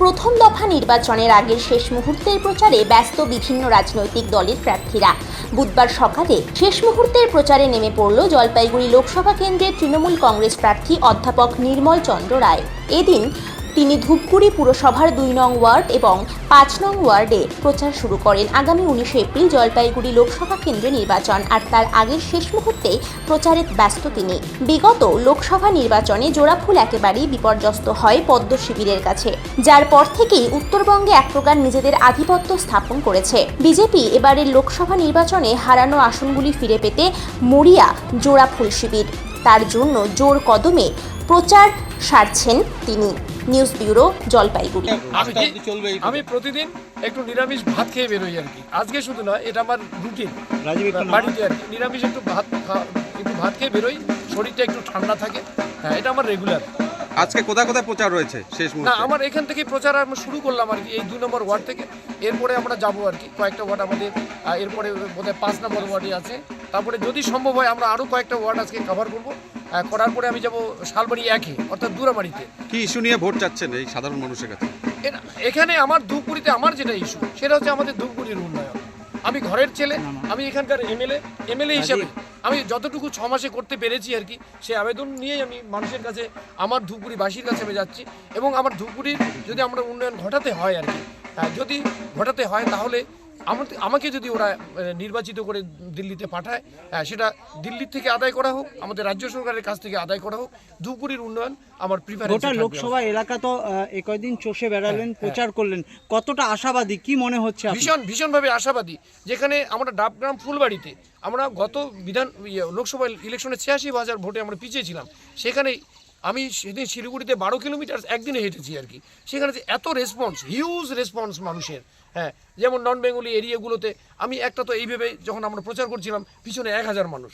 প্রথম দফা নির্বাচনের আগের শেষ মুহূর্তের প্রচারে ব্যস্ত বিভিন্ন রাজনৈতিক দলের প্রার্থীরা। বুধবার সকালে শেষ মুহূর্তের প্রচারে নেমে পড়ল জলপাইগুড়ি লোকসভা কেন্দ্রের তৃণমূল কংগ্রেস প্রার্থী অধ্যাপক নির্মল চন্দ্র রায়। এদিন তিনি ধূপগুড়ি পুরসভার দুই নং ওয়ার্ড এবং পাঁচ নং ওয়ার্ডে প্রচার শুরু করেন। আগামী উনিশে এপ্রিল জলপাইগুড়ি লোকসভা কেন্দ্রে নির্বাচন আর তার আগের শেষ মুহূর্তে প্রচারে ব্যস্ত তিনি। বিগত লোকসভা নির্বাচনে জোড়াফুল একেবারেই বিপর্যস্ত হয় পদ্ম শিবিরের কাছে, যার পর থেকেই উত্তরবঙ্গে এক প্রকার নিজেদের আধিপত্য স্থাপন করেছে। বিজেপি এবারের লোকসভা নির্বাচনে হারানো আসনগুলি ফিরে পেতে মরিয়া জোড়াফুল শিবির। তার জন্য জোর কদমে প্রচার সারছেন তিনি। News bureau Jalpaiguri. আমি আমি প্রতিদিন একটু নিরামিষ ভাত খেয়ে বেরোই আর কি। আজকে শুধু নয় এটা আমার রুটিন। বাড়িতে আর কি। নিরামিষ একটু ভাত খা- একটু ভাত খেয়ে বেরোই শরীরটা একটু ঠান্ডা থাকে। হ্যাঁ এটা আমার রেগুলার আজকে কোথায় কোথায় প্রচার রয়েছে শেষ না আমার এখান থেকে প্রচার আমরা শুরু করলাম আর কি এই দুই নম্বর ওয়ার্ড থেকে। এরপরে আমরা যাব আর কি। কয়েকটা ওয়ার্ড আমাদের এরপরে বোধহয় পাঁচ নম্বর ওয়ার্ডে আছে। তারপরে যদি সম্ভব হয় আমরা আরও কয়েকটা ওয়ার্ড আজকে কভার করব। করার পরে আমি যাব শালবাড়ি একে অর্থাৎ দুরামারিতে কি ইস্যু নিয়ে ভোট চাচ্ছেন এই সাধারণ মানুষের কাছে? এখানে আমার ধূপগুড়িতে আমার যেটা ইস্যু সেটা হচ্ছে আমাদের ধূপগুড়ির উন্নয়ন। আমি ঘরের ছেলে আমি এখানকার এমএলএ এমএলএ হিসেবে আমি যতটুকু ছ মাসে করতে পেরেছি আর কি সেই আবেদন নিয়েই আমি মানুষের কাছে আমার ধূপগুড়িবাসীর কাছে আমি যাচ্ছি। এবং আমার ধূপগুড়ির যদি আমরা উন্নয়ন ঘটাতে হয় আর কি হ্যাঁ, যদি ঘটাতে হয় তাহলে আমাকে যদি ওরা নির্বাচিত করে দিল্লিতে পাঠায় হ্যাঁ, সেটা দিল্লির থেকে আদায় করা হোক আমাদের রাজ্য সরকারের কাছ থেকে আদায় করা হোক ধূপগুড়ির উন্নয়ন আমার প্রিফারেন্স গোটা লোকসভা এলাকা তো আহ, এ কয়দিন চষে বেড়ালেন প্রচার করলেন। কতটা আশাবাদী? কি মনে হচ্ছে ভীষণ ভীষণভাবে আশাবাদী। যেখানে আমরা ডাবগ্রাম ফুলবাড়িতে আমরা গত বিধান ইয়ে, লোকসভা ইলেকশনে ছিয়াশি হাজার ভোটে আমরা পিছিয়ে ছিলাম সেখানে আমি সেদিন শিলিগুড়িতে বারো কিলোমিটার একদিনে হেঁটেছি আর কি। সেখানে যে এত রেসপন্স হিউজ রেসপন্স মানুষের। হ্যাঁ যেমন নন বেঙ্গলি এরিয়াগুলোতে আমি একটা তো এইভাবে যখন আমরা প্রচার করছিলাম, পিছনে এক হাজার মানুষ।